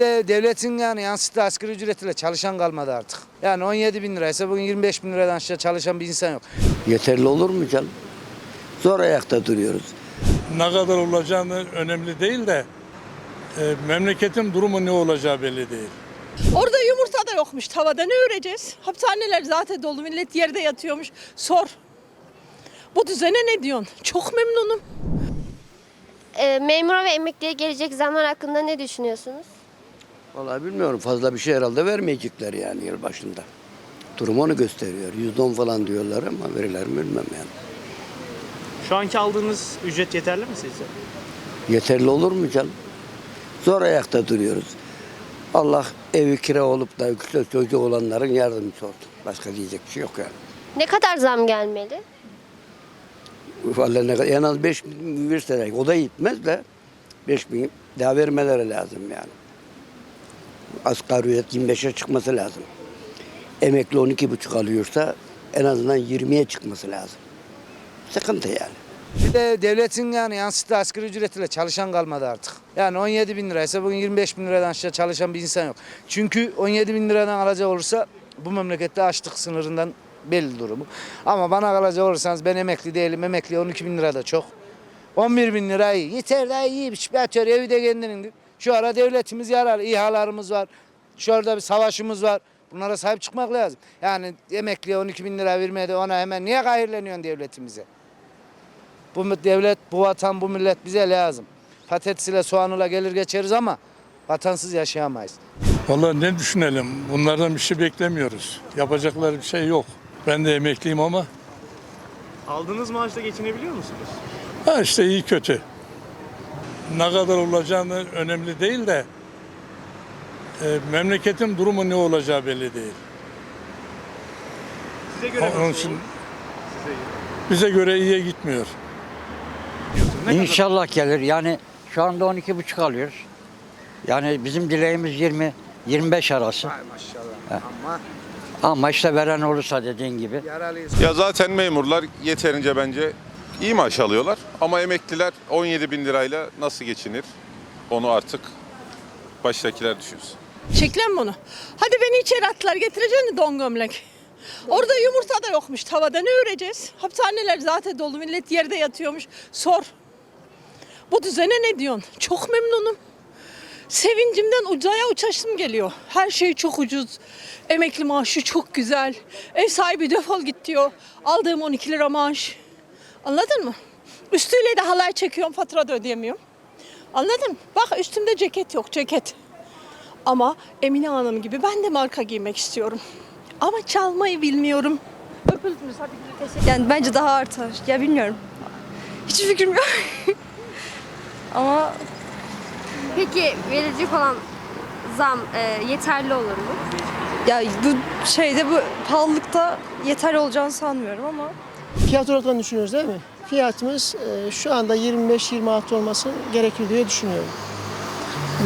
Bir de devletin yani yansıttığı asgari ücretiyle çalışan kalmadı artık. Yani 17 bin liraysa bugün 25 bin liradan aşağı çalışan bir insan yok. Yeterli olur mu canım? Zor ayakta duruyoruz. ne kadar olacağını önemli değil de e, memleketin durumu ne olacağı belli değil. Orada yumurta da yokmuş tavada ne öreceğiz? Hapishaneler zaten dolu millet yerde yatıyormuş. Sor. Bu düzene ne diyorsun? Çok memnunum. E, memura ve emekliye gelecek zamlar hakkında ne düşünüyorsunuz? Vallahi bilmiyorum fazla bir şey herhalde vermeyecekler yani yıl başında. Durum onu gösteriyor. %10 falan diyorlar ama veriler mi bilmem yani. Şu anki aldığınız ücret yeterli mi sizce? Yeterli olur mu canım? Zor ayakta duruyoruz. Allah evi kira olup da küçük çocuğu olanların yardımcısı olsun. Başka diyecek bir şey yok yani. Ne kadar zam gelmeli? Vallahi ne kadar, en az 5 bin verseler o da yetmez de 5 bin daha vermeleri lazım yani. Asgari ücret 25'e çıkması lazım. Emekli 12,5 alıyorsa en azından 20'ye çıkması lazım. Sıkıntı yani. Bir de devletin yani yansıttığı asgari ücretiyle çalışan kalmadı artık. Yani 17 bin liraysa bugün 25 bin liradan aşağı çalışan bir insan yok. Çünkü 17 bin liradan alacak olursa bu memlekette açlık sınırından belli durumu. Ama bana kalacak olursanız ben emekli değilim. Emekli 12 bin lira da çok. 11 bin lira iyi. Yeter daha iyi bir şey. Atıyor evi de kendinin. Şu ara devletimiz yarar. İHA'larımız var. Şu arada bir savaşımız var. Bunlara sahip çıkmak lazım. Yani emekliye 12 bin lira vermeye de ona hemen niye kahirleniyorsun devletimize? Bu devlet, bu vatan, bu millet bize lazım. Patatesiyle soğanıyla gelir geçeriz ama vatansız yaşayamayız. Vallahi ne düşünelim? Bunlardan bir şey beklemiyoruz. Yapacakları bir şey yok. Ben de emekliyim ama Aldığınız maaşla geçinebiliyor musunuz? ha işte iyi kötü. Ne kadar olacağını önemli değil de e, memleketin durumu ne olacağı belli değil. Size göre Onun nasıl için? Size göre. bize göre iyiye gitmiyor. Ne kadar- İnşallah gelir. Yani şu anda 12,5 alıyoruz. Yani bizim dileğimiz 20 25 arası. maşallah. Ama Ama işte veren olursa dediğin gibi. yaralıyız. Ya zaten memurlar yeterince bence iyi maaş alıyorlar. Ama emekliler 17 bin lirayla nasıl geçinir? Onu artık baştakiler düşünsün. Çeklen bunu. Hadi beni içeri attılar getireceksin don gömlek. Orada yumurta da yokmuş tavada ne öreceğiz? Hapishaneler zaten dolu millet yerde yatıyormuş. Sor. Bu düzene ne diyorsun? Çok memnunum. Sevincimden uzaya uçasım geliyor. Her şey çok ucuz. Emekli maaşı çok güzel. Ev sahibi defol git diyor. Aldığım 12 lira maaş. Anladın mı? Üstüyle de halay çekiyorum fatura da ödeyemiyorum. Anladın mı? Bak üstümde ceket yok ceket. Ama Emine Hanım gibi ben de marka giymek istiyorum. Ama çalmayı bilmiyorum. Öpüldünüz hadi güle teşekkür Yani bence daha artar. Ya bilmiyorum. Hiç fikrim yok. Ama Peki verilecek olan zam e, yeterli olur mu? ya bu şeyde bu pahalılıkta yeterli olacağını sanmıyorum ama Fiyat olarak düşünüyoruz değil mi? Fiyatımız e, şu anda 25-26 olması gerekir diye düşünüyorum.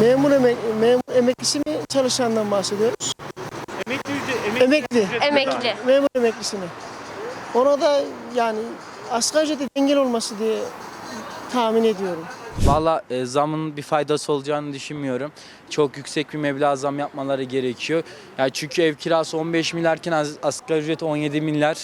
Memur, emek, memur emeklisi mi çalışandan bahsediyoruz? Emekli emekli, Emekli. Emekli. Memur emeklisini. Ona da yani asgari ücrete dengeli olması diye tahmin ediyorum. Valla e, zamın bir faydası olacağını düşünmüyorum. Çok yüksek bir meblağ zam yapmaları gerekiyor. Yani çünkü ev kirası 15 milyarken asgari ücret 17 milyar.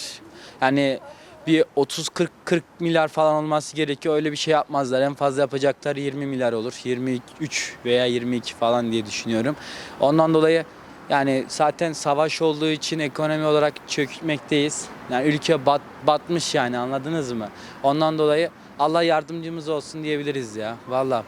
Yani bir 30-40 40 milyar falan olması gerekiyor. Öyle bir şey yapmazlar. En fazla yapacakları 20 milyar olur. 23 veya 22 falan diye düşünüyorum. Ondan dolayı yani zaten savaş olduğu için ekonomi olarak çökmekteyiz. Yani ülke bat, batmış yani anladınız mı? Ondan dolayı Allah yardımcımız olsun diyebiliriz ya. Valla.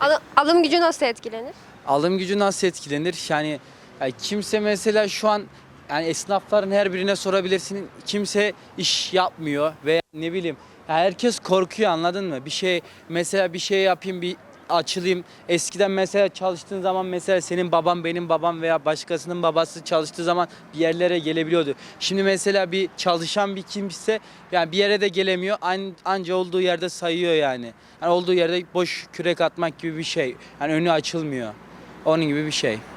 Al- alım gücü nasıl etkilenir? Alım gücü nasıl etkilenir? Yani, yani kimse mesela şu an yani esnafların her birine sorabilirsin. Kimse iş yapmıyor ve ne bileyim herkes korkuyor anladın mı? Bir şey mesela bir şey yapayım bir açılayım. Eskiden mesela çalıştığın zaman mesela senin baban benim babam veya başkasının babası çalıştığı zaman bir yerlere gelebiliyordu. Şimdi mesela bir çalışan bir kimse yani bir yere de gelemiyor. An, anca olduğu yerde sayıyor yani. yani olduğu yerde boş kürek atmak gibi bir şey. Yani önü açılmıyor. Onun gibi bir şey.